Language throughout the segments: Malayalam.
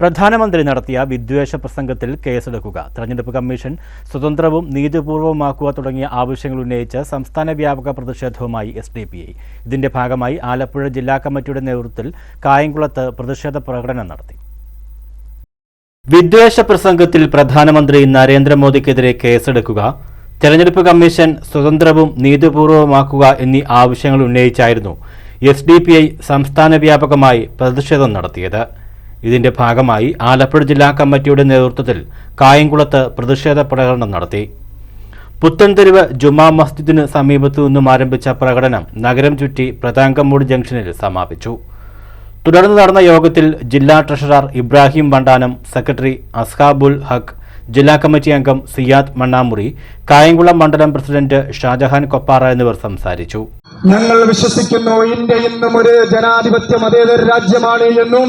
പ്രധാനമന്ത്രി നടത്തിയ വിദ്വേഷ പ്രസംഗത്തിൽ കേസെടുക്കുക. തെരഞ്ഞെടുപ്പ് കമ്മീഷൻ സ്വതന്ത്രവും നീതിപൂർവമാക്കുക തുടങ്ങിയ ആവശ്യങ്ങൾ ഉന്നയിച്ച് സംസ്ഥാന വ്യാപക പ്രതിഷേധവുമായി എസ് ഡി പി ഐ. ഇതിന്റെ ഭാഗമായി ആലപ്പുഴ ജില്ലാ കമ്മിറ്റിയുടെ നേതൃത്വത്തിൽ കായംകുളത്ത് പ്രതിഷേധ പ്രകടനം നടത്തി. വിദ്വേഷ പ്രസംഗത്തിൽ പ്രധാനമന്ത്രി നരേന്ദ്രമോദിക്കെതിരെ കേസെടുക്കുക തെരഞ്ഞെടുപ്പ് കമ്മീഷൻ സ്വതന്ത്രവും നീതിപൂർവമാക്കുക എന്നീ ആവശ്യങ്ങൾ ഉന്നയിച്ചായിരുന്നു എസ് ഡി പി ഐ സംസ്ഥാന വ്യാപകമായി പ്രതിഷേധം നടത്തിയത്. ഇതിന്റെ ഭാഗമായി ആലപ്പുഴ ജില്ലാ കമ്മിറ്റിയുടെ നേതൃത്വത്തിൽ കായംകുളത്ത് പ്രതിഷേധ പ്രകടനം നടത്തി. പുത്തൻതെരുവ് ജുമാ മസ്ജിദിന് സമീപത്തു നിന്നും ആരംഭിച്ച പ്രകടനം നഗരം ചുറ്റി പ്രതാങ്കമൂട് ജംഗ്ഷനിൽ സമാപിച്ചു. തുടർന്ന് നടന്ന യോഗത്തിൽ ജില്ലാ ട്രഷറർ ഇബ്രാഹിം വണ്ടാനം സെക്രട്ടറി അസ്ഹാബുൽ ഹക്ക് ജില്ലാ കമ്മിറ്റി അംഗം സിയാദ് മണ്ണാമുറി കായംകുളം മണ്ഡലം പ്രസിഡന്റ് ഷാജഹാൻ കൊപ്പാറ എന്നിവർ സംസാരിച്ചു. ഞങ്ങൾ വിശ്വസിക്കുന്നു ഇന്ത്യ ഇന്നും ഒരു ജനാധിപത്യ മതേതര രാജ്യമാണ് എന്നും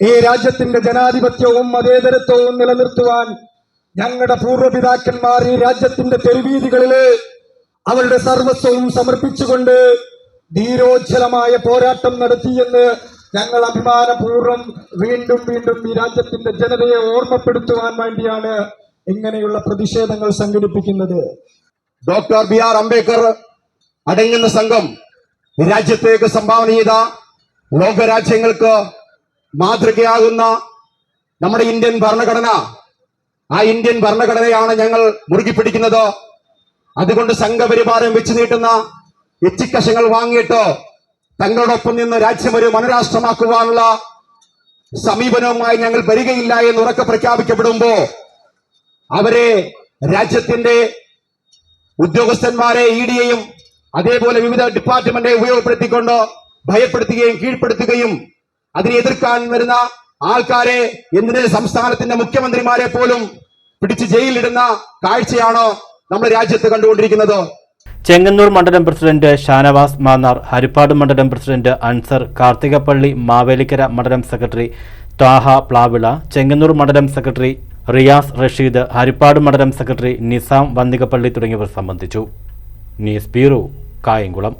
ഈ രാജ്യത്തിന്റെ ജനാധിപത്യവും മതേതരത്വവും നിലനിർത്തുവാൻ ഞങ്ങളുടെ പൂർവപിതാക്കന്മാർ ഈ രാജ്യത്തിന്റെ തെരുവീതികളിൽ അവരുടെ സർവസ്വവും സമർപ്പിച്ചുകൊണ്ട് ധീരോജ്ജലമായ പോരാട്ടം നടത്തിയെന്ന് ഞങ്ങൾ അഭിമാനപൂർവം വീണ്ടും വീണ്ടും ഈ രാജ്യത്തിന്റെ ജനതയെ ഓർമ്മപ്പെടുത്തുവാൻ വേണ്ടിയാണ് ഇങ്ങനെയുള്ള പ്രതിഷേധങ്ങൾ സംഘടിപ്പിക്കുന്നത്. ഡോക്ടർ ബി ആർ അംബേദ്കർ അടങ്ങുന്ന സംഘം രാജ്യത്തേക്ക് സംഭാവന ചെയ്ത ലോകരാജ്യങ്ങൾക്ക് മാതൃകയാകുന്ന നമ്മുടെ ഇന്ത്യൻ ഭരണഘടന ആ ഇന്ത്യൻ ഭരണഘടനയാണ് ഞങ്ങൾ മുറുകി പിടിക്കുന്നത്. അതുകൊണ്ട് സംഘപരിവാരം വെച്ച് നീട്ടുന്ന എച്ചിക്കശങ്ങൾ വാങ്ങിയിട്ട് തങ്ങളോടൊപ്പം നിന്ന് രാജ്യം ഒരു മനരാഷ്ട്രമാക്കുവാനുള്ള സമീപനവുമായി ഞങ്ങൾ വരികയില്ല എന്ന് ഉറക്കെ പ്രഖ്യാപിക്കപ്പെടുമ്പോ അവരെ രാജ്യത്തിന്റെ ഉദ്യോഗസ്ഥന്മാരെ ഇ ഡിയെയും അതേപോലെ വിവിധ ഡിപ്പാർട്ട്മെന്റെ ഉപയോഗപ്പെടുത്തിക്കൊണ്ട് ഭയപ്പെടുത്തുകയും കീഴ്പ്പെടുത്തുകയും അതിനെ എതിർക്കാൻ വരുന്ന ആൾക്കാരെ എന്തിന് സംസ്ഥാനത്തിന്റെ മുഖ്യമന്ത്രിമാരെ പോലും പിടിച്ച് ജയിലിടുന്ന കാഴ്ചയാണ് നമ്മുടെ രാജ്യത്ത് കണ്ടുകൊണ്ടിരിക്കുന്നത്. ചെങ്ങന്നൂർ മണ്ഡലം പ്രസിഡന്റ് ഷാനവാസ് മാന്നാർ ഹരിപ്പാട് മണ്ഡലം പ്രസിഡന്റ് അൻസർ കാർത്തികപ്പള്ളി മാവേലിക്കര മണ്ഡലം സെക്രട്ടറി ത്വാഹ പ്ലാവിള ചെങ്ങന്നൂർ മണ്ഡലം സെക്രട്ടറി റിയാസ് റഷീദ് ഹരിപ്പാട് മണ്ഡലം സെക്രട്ടറി നിസാം വന്തികപ്പള്ളി തുടങ്ങിയവർ സംബന്ധിച്ചു. News bureau Kayamkulam.